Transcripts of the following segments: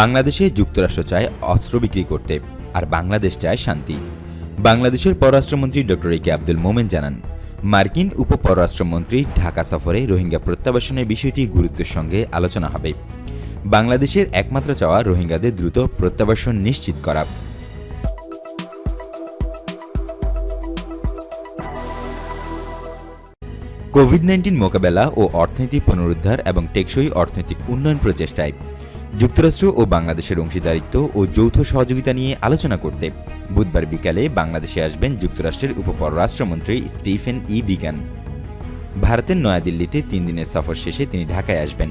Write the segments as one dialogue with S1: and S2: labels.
S1: বাংলাদেশে যুক্তরাষ্ট্র চায় অস্ত্র বিক্রি করতে আর বাংলাদেশ চায় শান্তি। বাংলাদেশের পররাষ্ট্রমন্ত্রী ডক্টর এ কে আব্দুল মোমেন জানান, মার্কিন উপপররাষ্ট্রমন্ত্রী ঢাকা সফরে রোহিঙ্গা প্রত্যাবাসনের বিষয়টি গুরুত্বের সঙ্গে আলোচনা হবে। বাংলাদেশের একমাত্র চাওয়া রোহিঙ্গাদের দ্রুত প্রত্যাবাসন নিশ্চিত করা। কোভিড নাইন্টিন মোকাবেলা ও অর্থনীতি পুনরুদ্ধার এবং টেকসই অর্থনৈতিক উন্নয়ন প্রচেষ্টায় যুক্তরাষ্ট্র ও বাংলাদেশের অংশীদারিত্ব ও যৌথ সহযোগিতা নিয়ে আলোচনা করতে বুধবার বিকালে বাংলাদেশে আসবেন যুক্তরাষ্ট্রের উপপররাষ্ট্রমন্ত্রী স্টিফেন ই. বিগান ভারতের নয়াদিল্লিতে তিন দিনের সফর শেষে তিনি ঢাকায় আসবেন।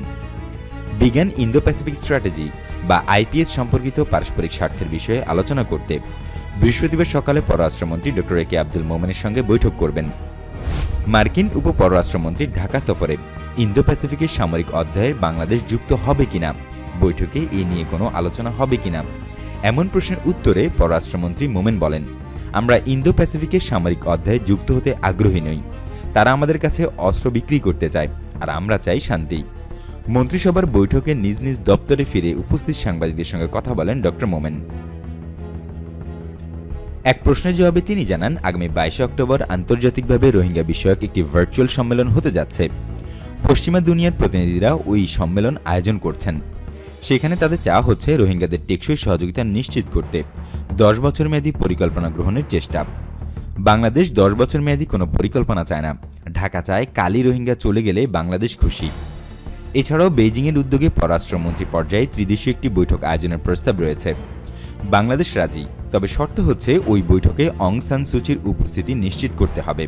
S1: বিজ্ঞান ইন্দো প্যাসিফিক স্ট্র্যাটেজি বা আইপিএস সম্পর্কিত পারস্পরিক স্বার্থের বিষয়ে আলোচনা করতে বৃহস্পতিবার সকালে পররাষ্ট্রমন্ত্রী ডক্টর এ কে আব্দুল মোমেনের সঙ্গে বৈঠক করবেন। মার্কিন উপপররাষ্ট্রমন্ত্রী ঢাকা সফরে ইন্দো প্যাসিফিকের সামরিক অধ্যায়ে বাংলাদেশ যুক্ত হবে কিনা বৈঠকে এ নিয়ে কোনো আলোচনা হবে কিনা? এমন প্রশ্নের উত্তরে পররাষ্ট্রমন্ত্রী মোমেন বলেন, আমরা ইন্দো প্যাসিফিকের সামরিক অধ্যায়ে যুক্ত হতে আগ্রহী নই। তারা আমাদের কাছে অস্ত্র বিক্রি করতে চায়, আর আমরা চাই শান্তি। মন্ত্রিসভার বৈঠকে নিজ নিজ দপ্তরে ফিরে উপস্থিত সাংবাদিকদের সঙ্গে কথা বলেন ডক্টর মোমেন। এক প্রশ্নের জবাবে তিনি জানান, আগামী বাইশে অক্টোবর আন্তর্জাতিকভাবে রোহিঙ্গা বিষয়ক একটি ভার্চুয়াল সম্মেলন হতে যাচ্ছে। পশ্চিমা দুনিয়ার প্রতিনিধিরা ওই সম্মেলন আয়োজন করছেন। সেখানে তাদের চাওয়া হচ্ছে রোহিঙ্গাদের টেকসই সহযোগিতা নিশ্চিত করতে। দশ বছর মেয়াদী পরিকল্পনা গ্রহণের চেষ্টা। বাংলাদেশ দশ বছর মেয়াদী কোনো পরিকল্পনা চায় না। ঢাকা চায় কালি রোহিঙ্গা চলে গেলে বাংলাদেশ খুশি। এছাড়াও বেইজিংয়ের উদ্যোগে পররাষ্ট্রমন্ত্রী পর্যায়ে ত্রিদেশীয় একটি বৈঠক আয়োজনের প্রস্তাব রয়েছে। বাংলাদেশ রাজি, তবে শর্ত হচ্ছে ওই বৈঠকে অং সান সুচির উপস্থিতি নিশ্চিত করতে হবে।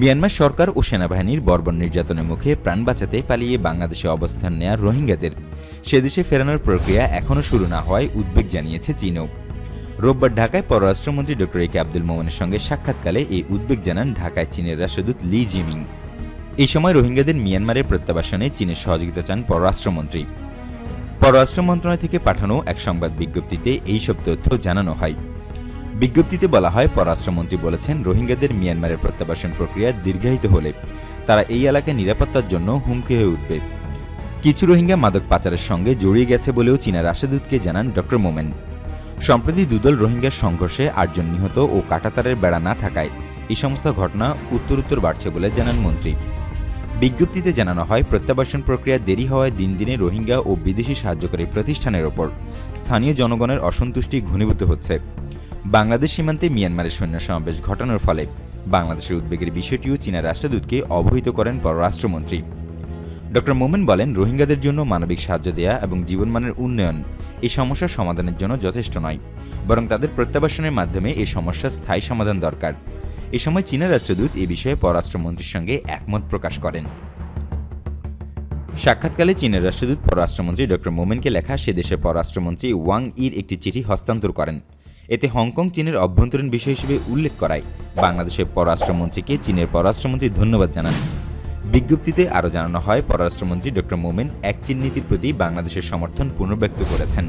S1: মিয়ানমার সরকার ও সেনাবাহিনীর বর্বর নির্যাতনের মুখে প্রাণ বাঁচাতে পালিয়ে বাংলাদেশে অবস্থান নেয়া রোহিঙ্গাদের। সেদেশে ফেরানোর প্রক্রিয়া এখনও শুরু না হওয়ায় উদ্বেগ জানিয়েছে চীনও। রোববার ঢাকায় পররাষ্ট্রমন্ত্রী ডক্টর এ কে আব্দুল মোমেনের সঙ্গে সাক্ষাৎকালে এই উদ্বেগ জানান ঢাকায় চীনের রাষ্ট্রদূত লি জিমিং। এই সময় রোহিঙ্গাদের মিয়ানমারের প্রত্যাবাসনে চীনের সহযোগিতা চান পররাষ্ট্রমন্ত্রী। পররাষ্ট্র মন্ত্রণালয় থেকে পাঠানো এক সংবাদ বিজ্ঞপ্তিতে এইসব তথ্য জানানো হয়। বিজ্ঞপ্তিতে বলা হয়, পররাষ্ট্রমন্ত্রী বলেছেন, রোহিঙ্গাদের মিয়ানমারের প্রত্যাবাসন প্রক্রিয়া দীর্ঘায়িত হলে তারা এই এলাকায় নিরাপত্তার জন্য হুমকি হয়ে উঠবে। কিছু রোহিঙ্গা মাদক পাচারের সঙ্গে জড়িয়ে গেছে বলেও চীনা রাষ্ট্রদূতকে জানান ডক্টর মোমেন। সম্প্রতি দুদল রোহিঙ্গার সংঘর্ষে আটজন নিহত ও কাটাতারের বেড়া না থাকায় এই সমস্ত ঘটনা উত্তরোত্তর বাড়ছে বলে জানান মন্ত্রী। বিজ্ঞপ্তিতে জানানো হয়, প্রত্যাবাসন প্রক্রিয়া দেরি হওয়ায় দিন দিনে রোহিঙ্গা ও বিদেশি সাহায্যকারী প্রতিষ্ঠানের ওপর স্থানীয় জনগণের অসন্তুষ্টি ঘনীভূত হচ্ছে। বাংলাদেশ সীমান্তে মিয়ানমারের সৈন্য সমাবেশ ঘটানোর ফলে বাংলাদেশের উদ্বেগের বিষয়টিও চীনা রাষ্ট্রদূতকে অবহিত করেন পররাষ্ট্রমন্ত্রী। ডক্টর মোমেন বলেন, রোহিঙ্গাদের জন্য মানবিক সাহায্য দেয়া এবং জীবনমানের উন্নয়ন এই সমস্যার সমাধানের জন্য যথেষ্ট নয়, বরং তাদের প্রত্যাবাসনের মাধ্যমে এই সমস্যার স্থায়ী সমাধান দরকার। এ সময় চীনা রাষ্ট্রদূত এ বিষয়ে পররাষ্ট্রমন্ত্রীর সঙ্গে একমত প্রকাশ করেন। সাক্ষাৎকালে চীনের রাষ্ট্রদূত পররাষ্ট্রমন্ত্রী ডক্টর মোমেনকে লেখা সে দেশের পররাষ্ট্রমন্ত্রী ওয়াং ইর একটি চিঠি হস্তান্তর করেন। এতে হংকং চীনের অভ্যন্তরীণ বিষয় হিসেবে উল্লেখ করায়। বাংলাদেশের পররাষ্ট্রমন্ত্রীকে চীনের পররাষ্ট্রমন্ত্রী ধন্যবাদ জানান। বিজ্ঞপ্তিতে আরও জানানো হয়, পররাষ্ট্রমন্ত্রী ডক্টর মোমেন এক চীন নীতির প্রতি বাংলাদেশের সমর্থন পুনর্ব্যক্ত করেছেন।